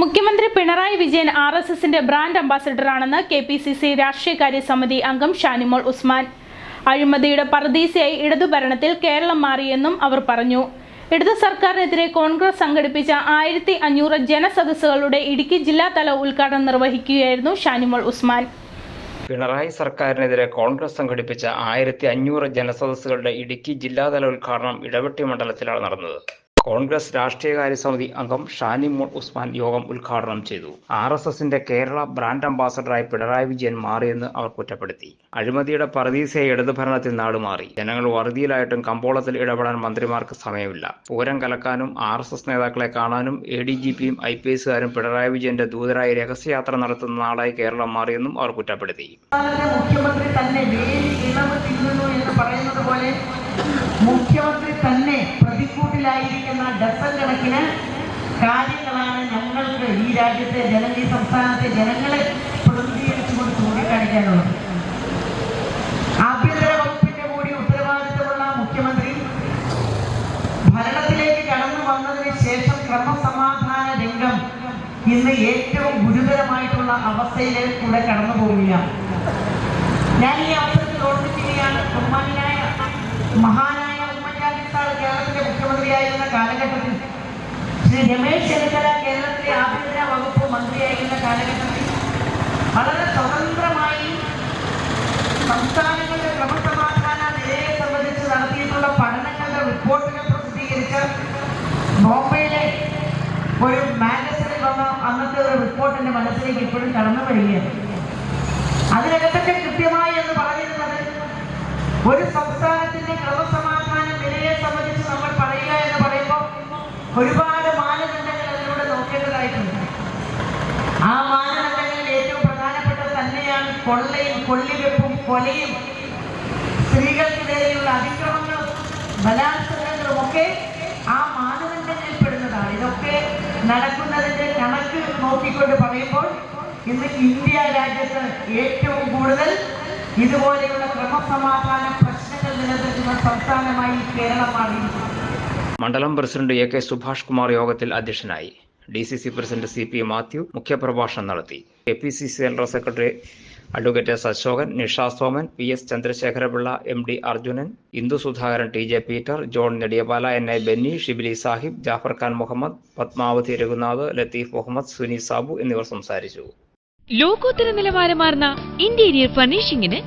മുഖ്യമന്ത്രി Pinarayi Vijayan R S എസിന്റെ brand അംബാസഡറാണെന്ന് കെ പി സി സി രാഷ്ട്രീയകാര്യ സമിതി അംഗം ഷാനിമോൾ ഉസ്മാൻ. അഴിമതിയുടെ പറദീസയായി ഇടതുഭരണത്തിൽ കേരളം മാറിയെന്നും അവർ പറഞ്ഞു. ഇടതു സർക്കാരിനെതിരെ കോൺഗ്രസ് സംഘടിപ്പിച്ച ആയിരത്തി അഞ്ഞൂറ് ജനസദസ്സുകളുടെ ഇടുക്കി ജില്ലാതല ഉദ്ഘാടനം നിർവഹിക്കുകയായിരുന്നു ഷാനിമോൾ ഉസ്മാൻ. പിണറായി സർക്കാരിനെതിരെ കോൺഗ്രസ് സംഘടിപ്പിച്ച ആയിരത്തി അഞ്ഞൂറ് ജനസദസ്സുകളുടെ ഇടുക്കി ജില്ലാതല ഉദ്ഘാടനം ഇടവെട്ടി മണ്ഡലത്തിലാണ് നടന്നത്. കോൺഗ്രസ് രാഷ്ട്രീയകാര്യ സമിതി അംഗം ഷാനിമോൾ ഉസ്മാൻ യോഗം ഉദ്ഘാടനം ചെയ്തു. ആർ എസ് എസിന്റെ കേരള ബ്രാൻഡ് അംബാസഡറായി പിണറായി വിജയൻ മാറിയെന്ന് അവർ കുറ്റപ്പെടുത്തി. അഴിമതിയുടെ പറദീസയെ ഇടതു ഭരണത്തിൽ നാടുമാറി ജനങ്ങൾ വറുതിയിലായിട്ടും കമ്പോളത്തിൽ ഇടപെടാൻ മന്ത്രിമാർക്ക് സമയമില്ല. പൂരം കലക്കാനും ആർ എസ് എസ് നേതാക്കളെ കാണാനും എ ഡി ജി പിയും ഐ പി എസുകാരും പിണറായി വിജയന്റെ ദൂതരായി രഹസ്യയാത്ര നടത്തുന്ന നാടായി കേരളം മാറിയെന്നും അവർ കുറ്റപ്പെടുത്തി. മുഖ്യമന്ത്രി തന്നെ ഡസൻ കണക്കിന് കാര്യങ്ങളാണ് ഞങ്ങൾക്ക് ഈ രാജ്യത്തെ ജന ഈ സംസ്ഥാനത്തെ ജനങ്ങളെ പ്രതിനിധീകരിച്ചുകൊണ്ട് ചൂണ്ടിക്കാണിക്കാനുള്ളത്. ആഭ്യന്തര വകുപ്പിന്റെ കൂടി ഉത്തരവാദിത്തമുള്ള മുഖ്യമന്ത്രി ഭരണത്തിലേക്ക് കടന്നു വന്നതിന് ശേഷം ക്രമസമാധാന രംഗം ഇന്ന് ഏറ്റവും ഗുരുതരമായിട്ടുള്ള അവസ്ഥയിലേക്ക് കൂടെ കടന്നു പോവുകയാണ്. ഞാൻ ഈ അവസരത്തിൽ ഓർമ്മിക്കുകയാണ് ബഹുമാനായ മഹാനായ ഉമ്മൻചാണ്ടി സാർ കേരളത്തിലെ മുഖ്യമന്ത്രിയായിരുന്ന കാലഘട്ടത്തിൽ ശ്രീ രമേശ് ചെന്നിത്തല കേരളത്തിലെ ആഭ്യന്തര വകുപ്പ് മന്ത്രിയായിരുന്ന കാലഘട്ടത്തിൽ വളരെ സ്വതന്ത്രമായി സംസ്ഥാനങ്ങളുടെ ക്രമസമാധാന നിലയെ സംബന്ധിച്ച് നടത്തിയിട്ടുള്ള പഠനങ്ങളുടെ റിപ്പോർട്ടുകൾ പ്രസിദ്ധീകരിച്ച ബോംബെയിലെ ഒരു മാഗസിനിൽ വന്ന അന്നത്തെ ഒരു റിപ്പോർട്ട് എന്റെ മനസ്സിലേക്ക് ഇപ്പോഴും കടന്നു വരികയാണ്. അതിനകത്തൊക്കെ കൃത്യമായി എന്ന് പറഞ്ഞിരുന്നത് ഒരു സംസ്ഥാനത്തിന്റെ ക്രമസമാധാന നിലയെ സംബന്ധിച്ച് നമ്മൾ പറയുക എന്ന് പറയുമ്പോൾ ഒരുപാട് കൊള്ളയും കൊള്ളിവെപ്പും കൊലയും സ്ത്രീകൾക്കിടയിലുള്ള അതിക്രമങ്ങളും ബലാത്സംഗങ്ങളും ഒക്കെ ആ മാനദണ്ഡങ്ങളിൽ പെടുന്നതാണ്. ഇതൊക്കെ നടക്കുന്നതിന്റെ കണക്ക് നോക്കിക്കൊണ്ട് പറയുമ്പോൾ ഇന്ന് ഇന്ത്യ രാജ്യത്ത് ഏറ്റവും കൂടുതൽ ഇതുപോലെയുള്ള ക്രമസമാധാന പ്രശ്നങ്ങൾ നിലനിൽക്കുന്ന സംസ്ഥാനമായി കേരളമാണ് മണ്ഡലം president A K Subhash Kumar യോഗത്തിൽ അധ്യക്ഷനായി. D C C president C P Mathew മുഖ്യപ്രഭാഷണം നടത്തി. K P C C general secretary advocate S Ashokan Nisha Soman P S Chandrasekharapillai M D Arjunan Indu Sudhakaran T J Peter John Nediyapala N I Benny Shibili Sahib Jafar Khan Muhammad Padmavathi Raghunath Latheef Muhammad Suni Sabu എന്നിവർ സംസാരിച്ചു. ലോകോത്തര നിലവാരമാർന്ന interior ഫർണിഷിംഗിന്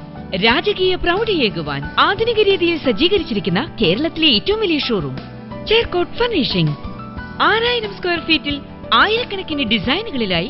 രാജകീയ പ്രൗഢിയേകുവാൻ ആധുനിക രീതിയിൽ സജ്ജീകരിച്ചിരിക്കുന്ന കേരളത്തിലെ ഏറ്റവും വലിയ showroom ചേർക്കോട്ട് furnishing. ആറായിരം സ്ക്വയർ ഫീറ്റിൽ ആയിരക്കണക്കിന് ഡിസൈനുകളിലായി